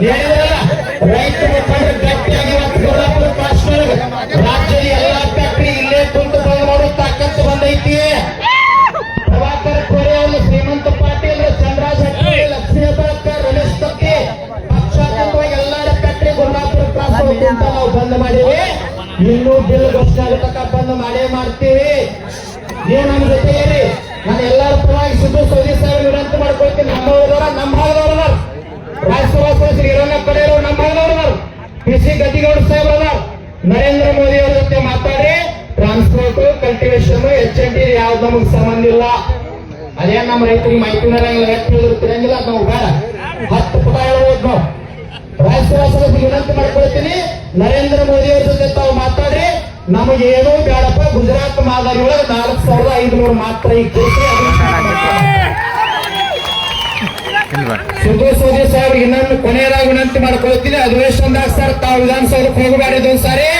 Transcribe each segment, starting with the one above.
ಹೇಳಿದ್ರಲ್ಲ ರೈತ ಮುಖಂಡರು ಗಟ್ಟಿಯಾಗಿ ಕೊಲ್ಲಾಪುರ ಕಾಶ್ಮೀರ ರಾಜ್ಯದ ಎಲ್ಲಾ ಇಲ್ಲೇ ಕುಂತು ಬಂದ್ ಮಾಡೋ ಬಂದೈತಿ ಪ್ರಭಾಕರ್ ಕೋರೆ ಅವರು ಶ್ರೀಮಂತ ಪಾಟೀಲ್ ಲಕ್ಷ್ಮೀ ಹೆಬ್ಬಾಳ್ಕರ್ ರಮೇಶ್ ಕತ್ತಿ ಪಕ್ಷಾತೀತವಾಗಿ ಎಲ್ಲಾರ ಬಂದ್ ಮಾಡೀವಿ ಇನ್ನೂ ಬಿಲ್ ಘೋಷಣೆ ಬಂದ್ ಮಾಡೇ ಮಾಡ್ತೀವಿ ನೀವು ನಮ್ಮ ಜೊತೆ ಇರಿ ಕಲ್ಟಿವೇಶನ್ ಎಚ್ ಎನ್ ಟಿ ಯಾವ್ದು ನಮಗ್ ಸಂಬಂಧ ಇಲ್ಲ. ಅದೇನ್ ನಮ್ಮ ರೈತರಿಗೆ ಮಾಹಿತಿ ತಿರಂಗಿಲ್ಲ ನಾವು ಬೇಡ. ಹತ್ತು ಪುಟ ಹೇಳ್ಬೋದು ನಾವು. ವಿನಂತಿ ಮಾಡ್ಕೊಳ್ತೀನಿ. ನರೇಂದ್ರ ಮೋದಿ ಅವ್ರ ಜೊತೆ ತಾವು ಮಾತಾಡ್ರಿ. ನಮಗೆ ಏನೂ ಬೇಡಪ್ಪ, ಗುಜರಾತ್ ಮಾದರಿ ಒಳಗೆ ನಾಲ್ಕು ಸಾವಿರದ ಐದುನೂರು ಮಾತ್ರ ಈಗ ಸುಧೀರ್ ಸೋದಿ ಸಾಹೇಬ್ರಿಗೆ ಇನ್ನೊಂದು ಕೊನೆಯದಾಗಿ ವಿನಂತಿ ಮಾಡ್ಕೊಳ್ತೀನಿ. ಅಧಿವೇಶನದಾಗ ಸರ್, ತಾವು ವಿಧಾನಸೌಧಕ್ಕೆ ಹೋಗಬಾರ್ದು ಸಾರಿ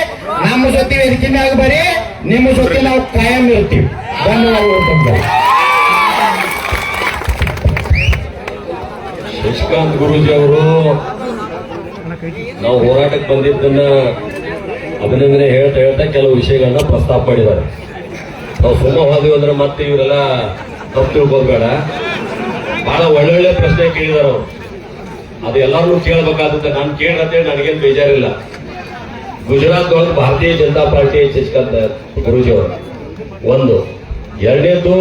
ನಮ್ಮ ಜೊತೆ ವೇದಿಕೆ ಮ್ಯಾಗ ಬರೀ ನಿಮ್ಮ ಜೊತೆ ನಾವು ಕಾಯಂ ಇರ್ತೀವಿ ಧನ್ಯವಾದಗಳು ಶಶಿಕಾಂತ್ ಗುರೂಜಿ ಅವರು ನಾವು ಹೋರಾಟಕ್ಕೆ ಬಂದಿದ್ದನ್ನ ಅಭಿನಂದನೆ ಹೇಳ್ತಾ ಹೇಳ್ತಾ ಕೆಲವು ವಿಷಯಗಳನ್ನ ಪ್ರಸ್ತಾಪ ಮಾಡಿದ್ದಾರೆ. ನಾವು ಸುಮ್ಮನೆ ಹೋದ್ವಿ ಅಂದ್ರೆ ಮತ್ತೆ ಇವರೆಲ್ಲ ತಪ್ಪು ತಿಳ್ಕೊಬೇಡ ಬೇಡ ಬಹಳ ಒಳ್ಳೊಳ್ಳೆ ಪ್ರಶ್ನೆ ಕೇಳಿದಾರ ಅವರು. ಅದು ಎಲ್ಲಾರು ಕೇಳಬೇಕಾಗುತ್ತೆ. ನಾನು ಕೇಳಿದ್ರೆ ನನಗೇನು ಬೇಜಾರಿಲ್ಲ. ಗುಜರಾತ್ ಒಳಗೆ ಭಾರತೀಯ ಜನತಾ ಪಾರ್ಟಿ ಹೆಚ್ಚಿಸ್ಕೊಂತ ಗುರುಜಿಯವರು ಒಂದು. ಎರಡನೇದು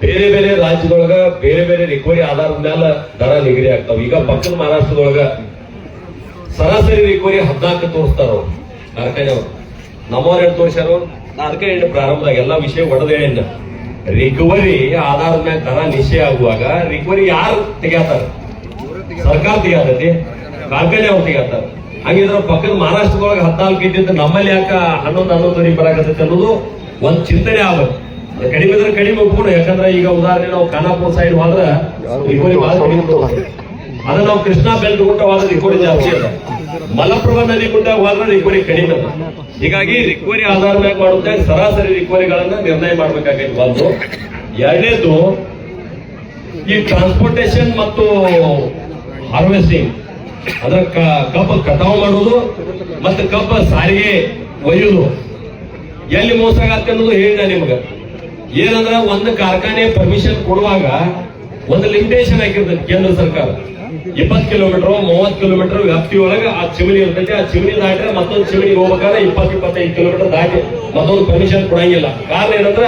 ಬೇರೆ ಬೇರೆ ರಾಜ್ಯದೊಳಗ ಬೇರೆ ಬೇರೆ ರಿಕವರಿ ಆಧಾರದ ಮೇಲೆ ದರ ನಿಗದಿ ಆಗ್ತಾವ. ಈಗ ಪಕ್ಕದ ಮಹಾರಾಷ್ಟ್ರದೊಳಗ ಸರಾಸರಿ ರಿಕವರಿ ಹದಿನಾಲ್ಕು ತೋರಿಸ್ತಾರ ಅವ್ರು. ಅವರು. ನಮ್ಮವ್ರು ಎರಡು ತೋರಿಸ್ಯಾರ? ನಾ ಅದಕ್ಕೆ ಹೇಳಿ ಪ್ರಾರಂಭದಾಗ ಎಲ್ಲ ವಿಷಯ ಒಡೆದ ಹೇಳಿನ ರಿಕವರಿ ಆಧಾರದ ಮೇಲೆ ದರ ನಿಶ್ಚಯ ಆಗುವಾಗ ರಿಕವರಿ ಯಾರು ತೆಗಿತಾರ ಸರ್ಕಾರ ತೆಗಿಯತೈತಿ? ಕಾರ್ಖಾನೆ ಅವ್ರು ತೆಗಿತಾರ ಹಂಗಿದ್ರ ಪಕ್ಕದ ಮಹಾರಾಷ್ಟ್ರದೊಳಗೆ ಹದಿನಾಲ್ಕು ಇದ್ದಿದ್ದು ನಮ್ಮಲ್ಲಿ ಯಾಕ ಹನ್ನೊಂದು ಹನ್ನೊಂದು ಬರಾಕತ್ತೈತಿ ಅನ್ನೋದು ಒಂದು ಚಿಂತನೆ ಅದು ಕಡಿಮೆ ಇದ್ರೆ ಕಡಿಮೆ ಒಪ್ಕೊಂಡು ಯಾಕಂದ್ರೆ ಈಗ ಉದಾಹರಣೆ ನಾವು ಖಾನಾಪುರ ಸೈಡ್ ಹೋದ್ರೆ ಅದ ನಾವು ಕೃಷ್ಣ ಬೆಲ್ಟ್ ಗುಡ್ಡ ಹೋದ್ರೆ ರಿಕವರಿ ಜಾಸ್ತಿ ಅದ. ಮಲಪ್ರಭಾ ನದಿ ಗುಡ್ಡ ಹೋದ್ರೆ ರಿಕವರಿ ಕಡಿಮೆ ಹೀಗಾಗಿ ರಿಕವರಿ ಆಧಾರ ಮ್ಯಾಗ ಮಾಡುತ್ತೆ, ಸರಾಸರಿ ರಿಕವರಿಗಳನ್ನ ನಿರ್ಣಯ ಮಾಡ್ಬೇಕಾಗೈತಿ ಒಂದು ಎರಡನೇದು ಈ ಟ್ರಾನ್ಸ್ಪೋರ್ಟೇಶನ್ ಮತ್ತು ಹಾರ್ವೆಸ್ಟಿಂಗ್ ಅದರ ಕಬ್ಬ ಕಟಾವು ಮಾಡುವುದು ಮತ್ತೆ ಕಬ್ಬ ಸಾರಿಗೆ ಒಯ್ಯುವುದು. ಎಲ್ಲಿ ಮೋಸ ಆಗತ್ತೆ ಅನ್ನೋದು ಹೇಳಿದೆ ನಿಮ್ಗೆ. ಏನಂದ್ರ ಒಂದು ಕಾರ್ಖಾನೆ ಪರ್ಮಿಷನ್ ಕೊಡುವಾಗ ಒಂದು ಲಿಮಿಟೇಷನ್ ಹಾಕಿರ್ತದೆ ಕೇಂದ್ರ ಸರ್ಕಾರ. ಇಪ್ಪತ್ತು ಕಿಲೋಮೀಟರ್ ಮೂವತ್ತು ಕಿಲೋಮೀಟರ್ ವ್ಯಾಪ್ತಿ ಒಳಗೆ ಆ ಚಿಮಣಿ ಇರ್ತೈತಿ, ಆ ಚಿಮಣಿ ದಾಟ್ರೆ ಮತ್ತೊಂದು ಚಿಮಣಿಗೆ ಹೋಗ್ಬೇಕಾದ್ರೆ ಇಪ್ಪತ್ತು, ಇಪ್ಪತ್ತೈದು ಕಿಲೋಮೀಟರ್ ದಾಟಿ ಮತ್ತೊಂದು ಪರ್ಮಿಷನ್ ಕೊಡಂಗಿಲ್ಲ. ಕಾರಣ ಏನಂದ್ರ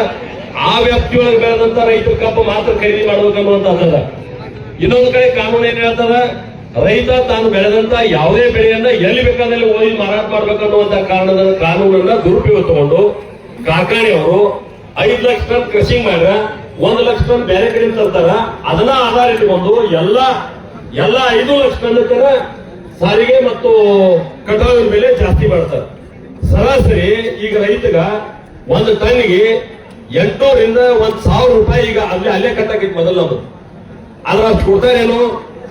ಆ ವ್ಯಾಪ್ತಿ ಒಳಗೆ ಬೆಳೆದಂತ ರೈತರ ಕಬ್ಬು ಮಾತ್ರ ಖರೀದಿ ಮಾಡ್ಬೇಕನ್ನುವಂತ ಇನ್ನೊಂದು ಕಡೆ ಕಾನೂನು ಏನ್ ಹೇಳ್ತದ? ರೈತ ತಾನು ಬೆಳೆದಂತ ಯಾವುದೇ ಬೆಳೆಯನ್ನ ಎಲ್ಲಿ ಬೇಕಾದಲ್ಲಿ ಓದಿ ಮಾರಾಟ ಮಾಡ್ಬೇಕನ್ನುವಂತ ಕಾರಣದ ಕಾನೂನನ್ನ ದುರುಪಯೋಗ ತಗೊಂಡು ಕಾರ್ಖಾನೆಯವರು ಐದು ಲಕ್ಷ ಟನ್ ಕೃಷಿಂಗ್ ಮಾಡ್ರ, ಒಂದು ಲಕ್ಷ ಟನ್ ಬೇರೆ ಕಡೆ ತರ್ತಾರ. ಅದನ್ನ ಆಧಾರ ಇಟ್ಕೊಂಡು ಎಲ್ಲ ಎಲ್ಲ ಐದು ಲಕ್ಷ ಟನ್ ಸಾರಿಗೆ ಮತ್ತು ಕಟಾವಿನ ಮೇಲೆ ಜಾಸ್ತಿ ಮಾಡ್ತಾರೆ. ಸರಾಸರಿ ಈಗ ರೈತಗ ಒಂದು ಟನ್ಗೆ ಎಂಟೂರಿಂದ ಒಂದ್ ಸಾವಿರ ರೂಪಾಯಿ ಈಗ ಅಲ್ಲಿ ಅಲ್ಲೇ ಕಟ್ಟಾಕಿತ್ತು ಮೊದಲು ಆದ್ರೆ ಅಷ್ಟು ಕೊಡ್ತಾರೇನು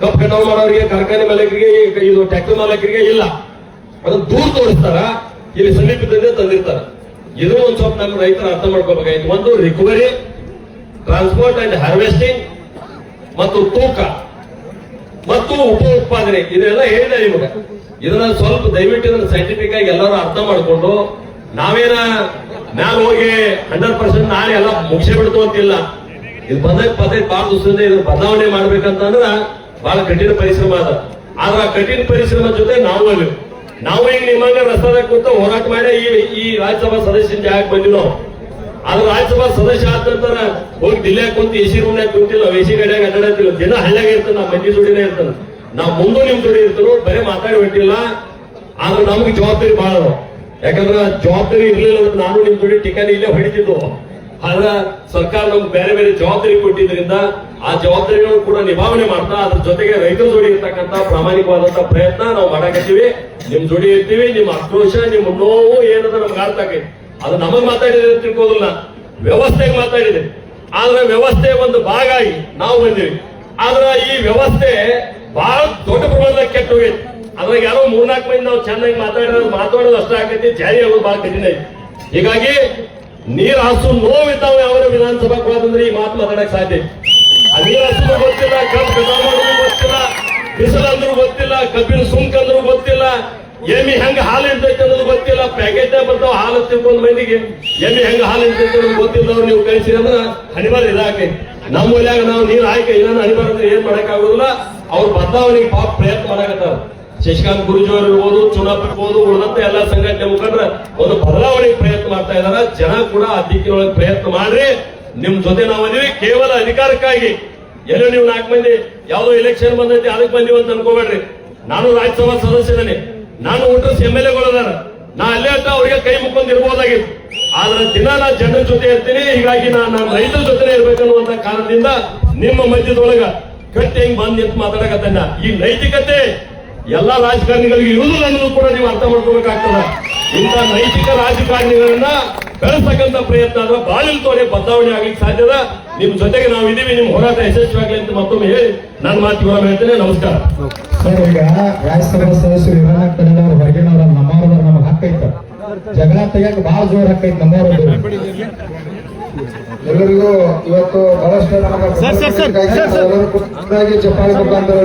ಕಪ್ ಕಟಾವು ಮಾಡೋರಿಗೆ, ಕಾರ್ಖಾನೆ ಮಾಲೀಕರಿಗೆ, ಇದು ಟ್ಯಾಕ್ಟರ್ ಮಾಲೀಕರಿಗೆ ಇಲ್ಲ. ಅದನ್ನು ದೂರ ತೋರಿಸ್ತಾರ, ಇಲ್ಲಿ ಸಮೀಪದಿಂದ ತಂದಿರ್ತಾರ. ಇದು ಒಂದು ಸ್ವಲ್ಪ ನಮ್ಮ ರೈತರು ಅರ್ಥ ಮಾಡ್ಕೋಬೇಕಾಯ್ತು ಒಂದು ರಿಕವರಿ ಟ್ರಾನ್ಸ್ಪೋರ್ಟ್ ಅಂಡ್ ಹಾರ್ವೆಸ್ಟಿಂಗ್ ಮತ್ತು ತೂಕ, ಮತ್ತು ಉಪ ಉತ್ಪಾದನೆ. ಇದೆಲ್ಲ ಹೇಳಿದೆ ನಿಮಗೆ. ಇದನ್ನ ಸ್ವಲ್ಪ ದಯವಿಟ್ಟು ಇದನ್ನ ಸೈಂಟಿಫಿಕ್ ಆಗಿ ಎಲ್ಲರೂ ಅರ್ಥ ಮಾಡಿಕೊಂಡು, ನಾವೇನ ಮ್ಯಾಲ ಹೋಗಿ ಹಂಡ್ರೆಡ್ ಪರ್ಸೆಂಟ್ ನಾಳೆ ಎಲ್ಲ ಮುಗಿಸಿ ಬಿಡ್ತು ಅಂತಿಲ್ಲ. ಇದು ಬಂದ ಪದೇ ಬಾಳ ದಿವಸದಿಂದ ಇದನ್ನ ಬದಲಾವಣೆ ಮಾಡ್ಬೇಕಂತಂದ್ರ ಬಹಳ ಕಠಿಣ ಪರಿಶ್ರಮ ಅದ. ಆದ್ರ ಆ ಕಠಿಣ ಪರಿಶ್ರಮ ಜೊತೆ ನಾವು ಅಲ್ಲಿ, ನಾವು ಈಗ ನಿಮ್ಮಂಗ ರಸ್ತಾದಾಗ ಕೂತ ಹೋರಾಟ ಮಾಡಿ ಈ ಈ ರಾಜ್ಯಸಭಾ ಸದಸ್ಯನ ಜಾಗಕ್ಕೆ ಬಂದಿವಿ ನಾವು ಆದ್ರೆ ರಾಜ್ಯಸಭಾ ಸದಸ್ಯ ಆದ ನಂತರ ಹೋಗಿ ದಿಲ್ಲೆ ಕುಂತು ಎಸಿ ರೂಮ್ನಾಗ ಕುಂತಿಲ್ಲ ಎಸಿ ಗಡಿಯಾಗ ಅಡ್ಡಾಡತ್ತಿಲ್ಲ ದಿನ ಹಳ್ಳಿಯಾಗ ಇರ್ತಾನ, ನಾವು ಮಂದಿ ಜೋಡಿನೇ ಇರ್ತಾನ. ನಾವು ಮುಂದೆ ನಿಮ್ ಜೋಡಿ ಇರ್ತಾನೋ, ಬರೀ ಮಾತಾಡಿ ಬಿಟ್ಟಿಲ್ಲ ಆದ್ರೆ ನಮ್ಗೆ ಜವಾಬ್ದಾರಿ ಬಹಳ. ಯಾಕಂದ್ರ ಜವಾಬ್ದಾರಿ ಇರ್ಲಿಲ್ಲ ಅಂದ್ರೆ ನಾನು ನಿಮ್ ಜೋಡಿ ಟಿಕಾನಿ ಇಲ್ಲೇ ಹೊಡಿತಿದ್ದು ಆದ್ರ ಸರ್ಕಾರ ನಮ್ಗೆ ಬೇರೆ ಬೇರೆ ಜವಾಬ್ದಾರಿ ಕೊಟ್ಟಿದ್ರಿಂದ ಆ ಜವಾಬ್ದಾರಿಗಳು ಕೂಡ ನಿಭಾವಣೆ ಮಾಡ್ತಾ ಅದ್ರ ಜೊತೆಗೆ ರೈತರ ಜೋಡಿ ಇರ್ತಕ್ಕಂತ ಪ್ರಾಮಾಣಿಕವಾದಂತ ಪ್ರಯತ್ನ ನಾವು ಮಾಡಕತ್ತೀವಿ. ನಿಮ್ ಜೋಡಿ ಇರ್ತೀವಿ, ನಿಮ್ ಆಕ್ರೋಶ, ನಿಮ್ ನೋವು ಏನದ ನಮ್ಗೆ ಆಗೈತಿ. ಅದು ನಮಗ್ ಮಾತಾಡಿದ್ರೆ ತಿಳ್ಕೋದಿಲ್ಲ ವ್ಯವಸ್ಥೆಗೆ ಮಾತಾಡಿದೆ. ಆದ್ರೆ ವ್ಯವಸ್ಥೆ ಒಂದು ಭಾಗ ಆಗಿ ನಾವು ಬಂದಿವಿ. ಆದ್ರ ಈ ವ್ಯವಸ್ಥೆ ಬಹಳ ದೊಡ್ಡ ಪ್ರಮಾಣದಾಗ ಕೆಟ್ಟ ಹೋಗೈತಿ ಅದ್ರಾಗ ಯಾರೋ ಮೂರ್ನಾಲ್ಕು ಮಂದಿ ನಾವು ಚೆನ್ನಾಗಿ ಮಾತಾಡಿರೋದು ಮಾತಾಡೋದು ಅಷ್ಟ ಆಗೈತಿ. ಜಾರಿ ಆಗೋದು ಬಹಳ ಕಠಿಣ ಹೀಗಾಗಿ ನೀರ್ ಹಾಸು ನೋವಿದ್ದಾವೆ ಅವರ ವಿಧಾನಸಭಾ ಹೋದಂದ್ರೆ ಈ ಮಾತು ಮಾತಾಡಕ್ ಸಾಧ್ಯ. ಆ ನೀರ್ ಗೊತ್ತಿಲ್ಲ ಕಬ್ಬು ಕಟಾವು ಗೊತ್ತಿಲ್ಲ ಗೊತ್ತಿಲ್ಲ, ಕಬ್ಬಿನ ಸುಂಕ ಅಂದ್ರೂ ಗೊತ್ತಿಲ್ಲ, ಎಮ್ಮಿ ಹೆಂಗ ಹಾಲು ಅನ್ನೋದು ಗೊತ್ತಿಲ್ಲ, ಪ್ಯಾಕೆಟ್ ಬರ್ತಾವ, ಹಾಲು ತಿಳ್ಕೊಂಡ್ ಮಂದಿಗೆ ಎಮ್ಮಿ ಹೆಂಗ ಹಾಲು ಇರ್ತೈತೆ ಅನ್ನೋದು ಗೊತ್ತಿಲ್ಲ ನೀವು ಕಳಿಸಿ ಅಂದ್ರ ಅನಿವಾರ್ಯ ಇದಾಕೆ. ನಮ್ಮ ಒಲ್ಯಾಗ ನಾವು ನೀರು ಆಯ್ಕೆ ಇಲ್ಲ ಅನಿವಾರ್ಯ ಅಂದ್ರೆ ಏನ್ ಮಾಡಕ್ ಆಗೋದಿಲ್ಲ ಅವ್ರು ಬದಲಾವಣೆಗೆ ಪಾಪ ಪ್ರಯತ್ನ ಮಾಡಕತ್ತಾರ. ಶಶಿಕಾಂತ್ ಗುರುಜೋರ್ ಇರ್ಬೋದು, ಚುನಾಪ್ ಇರ್ಬೋದು, ಉಳಿದಂತೆ ಎಲ್ಲ ಸಂಘಟನೆ ಮುಖಂಡರ ಒಂದು ಬದಲಾವಣೆಗೆ ಪ್ರಯತ್ನ ಮಾಡ್ತಾ ಇದಾರ. ಜನ ಕೂಡ ಆ ದಿಕ್ಕಿನೊಳಗೆ ಪ್ರಯತ್ನ ಮಾಡ್ರಿ. ನಿಮ್ ಜೊತೆ ನಾವು ಅದೀವಿ. ಕೇವಲ ಅಧಿಕಾರಕ್ಕಾಗಿ. ಎಲ್ಲೋ ನೀವು ನಾಲ್ಕು ಮಂದಿ, ಯಾವ್ದೋ ಎಲೆಕ್ಷನ್ ಬಂದೈತಿ, ಅದಕ್ಕೆ ಬಂದಿವಿ ಅಂತ ಅನ್ಕೋಬೇಡ್ರಿ. ನಾನು ರಾಜ್ಯಸಭಾ ಸದಸ್ಯನೇ. ನಾನು ಒಟ್ಟು ಎಂ ಎಲ್ ಎಗಳದಾರ ನಾ ಅಲ್ಲೇ ಅಂತ ಅವ್ರಿಗೆ ಕೈ ಮುಕ್ಕೊಂಡಿರ್ಬೋದಾಗಿತ್ತು ಆದ್ರೆ ದಿನ ನಾ ಜನರ ಜೊತೆ ಇರ್ತೀನಿ. ಹೀಗಾಗಿ ನಾನು ರೈತರ ಜೊತೆ ಇರ್ಬೇಕನ್ನುವಂತ ಕಾರಣದಿಂದ ನಿಮ್ಮ ಮಧ್ಯದೊಳಗ ಕಟ್ಟಿ ಹೆಂಗ್ ಬಂದ್ ನಿಂತು ಮಾತಾಡಕತ್ತನ್ನ ಈ ನೈತಿಕತೆ ಎಲ್ಲಾ ರಾಜಕಾರಣಿಗಳಿಗೆ ಇರುವುದು ಅನ್ನೋದು ಕೂಡ ನೀವು ಅರ್ಥ ಮಾಡ್ಕೋಬೇಕಾಗ್ತದ ಇಂಥ ನೈತಿಕ ರಾಜಕಾರಣಿಗಳನ್ನ ಬೆಳೆಸತಕ್ಕಂತ ಪ್ರಯತ್ನ ಅಥವಾ ಬಾಳಿಲ್ ತೋರೆ ಬದಲಾವಣೆ ಆಗ್ಲಿಕ್ಕೆ ಸಾಧ್ಯದ? ನಿಮ್ ಜೊತೆಗೆ ನಾವು ಇದೀವಿ ನಿಮ್ ಹೋರಾಟ ಯಶಸ್ವಿಯಾಗಲಿ ಅಂತ ಮತ್ತೊಮ್ಮೆ ಹೇಳಿ ನನ್ನ ಮಾತು ಹೇಳ್ತೇನೆ. ನಮಸ್ಕಾರ. ಸರ್, ಈಗ ರಾಜ್ಯಸಭಾ ಸದಸ್ಯರು ಹೊರಗಿನವ್ರ ನಮ್ಮವ್ರ ನಮ್ಗೆ ಹಕ್ಕ ಐತ. ಜಗಳ ತೆಗಿಯಕ್ ಬಹಳ ಜೋರ್ ಹಕ್ಕ ಐತ್ ನಮ್ಮವ್ರದ್ದು ಎಲ್ಲರಿಗೂ ಇವತ್ತು ಬಹಳಷ್ಟು ನಮಗೆ ಚಪ್ಪಾಳೆ ಮುಖಾಂತರ.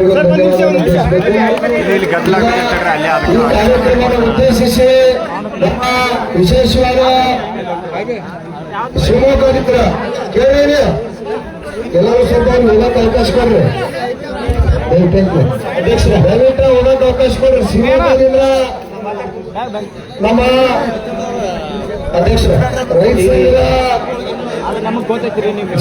ಈ ಕಾರ್ಯಕ್ರಮವನ್ನು ಉದ್ದೇಶಿಸಿ ನಮ್ಮ ವಿಶೇಷವಾದ ಶಿವಮೊಗ್ಗ ಮಿತ್ರ ಕೇಳಿ ಎಲ್ಲರೂ ಸ್ವಲ್ಪ ಹೋಗಕ್ಕೆ ಅವಕಾಶ ಕೊಡ್ರಿ. ದಯವಿಟ್ಟು ಹೋಗಕ್ಕೆ ಅವಕಾಶ ಕೊಡ್ರಿ. ಶಿವಮೊಗ್ಗದಿಂದ ನಮ್ಮ ಅಧ್ಯಕ್ಷ ರೈತ ಸಂಘದ